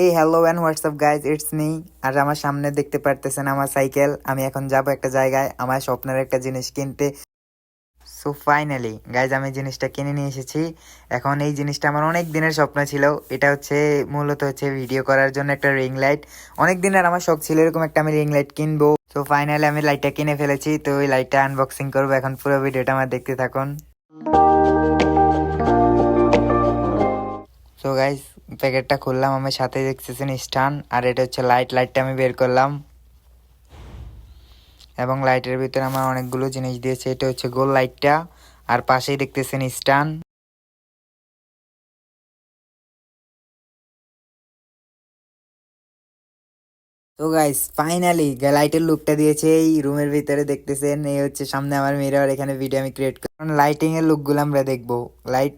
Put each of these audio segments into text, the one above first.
এই hello and WhatsApp guys it's me আর আমার সামনে দেখতে পারতেছেন আমার সাইকেল। আমি এখন যাব একটা জায়গায়, আমার স্বপ্নের একটা জিনিস কিনতে। সো ফাইনালি গাইজ আমি জিনিসটা কিনে নিয়ে এসেছি। এখন এই জিনিসটা আমার অনেক দিনের স্বপ্ন ছিল। এটা হচ্ছে, মূলত হচ্ছে ভিডিও করার জন্য একটা রিং লাইট অনেক দিনের আমার শখ ছিল এরকম একটা আমি রিং লাইট কিনবো। তো ফাইনালি আমি লাইটটা কিনে ফেলেছি। তো ওই লাইটটা আনবক্সিং করব। এখন পুরো ভিডিওটা আমার দেখতে থাকুন। সো গাইস প্যাকেটটা খুললাম আমার সাথে দেখতেছেন স্টান, আর এটা হচ্ছে লাইট লাইটটা আমি বের করলাম। এবং লাইটের ভিতরে আমার অনেকগুলো জিনিস দিয়েছে, এটা হচ্ছে গোল লাইটটা আর পাশেই দেখতেছেন স্টান। তো গাইস ফাইনালি লাইটের লুকটা দিয়েছে, এই রুমের ভিতরে দেখতেছেন, এই হচ্ছে সামনে আমার মিরর এখানে ভিডিও আমি ক্রিয়েট করি। লাইটিং এর লুকগুলো আমরা দেখব। লাইট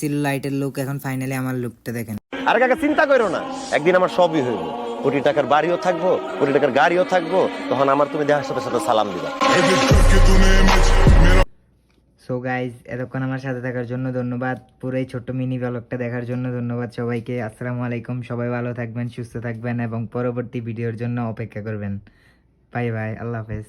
ছিল লাইটের লুক এখন ফাইনালি আমার লুকটা দেখেন। আর কাকা চিন্তা করো না। একদিন আমার সবই হইব। কোটি টাকার বাড়িও থাকব কোটি টাকার গাড়িও থাকব তখন আমার তুমি দেখার সাথে সাথে সালাম দিবা। সো গাইজ এতক্ষণ আমার সাথে থাকার জন্য ধন্যবাদ। পুরো এই ছোট্ট মিনি ব্লগটা দেখার জন্য ধন্যবাদ সবাইকে। আসসালামু আলাইকুম সবাই ভালো থাকবেন সুস্থ থাকবেন এবং পরবর্তী ভিডিওর জন্য অপেক্ষা করবেন। বাই বাই আল্লাহ হাফেজ।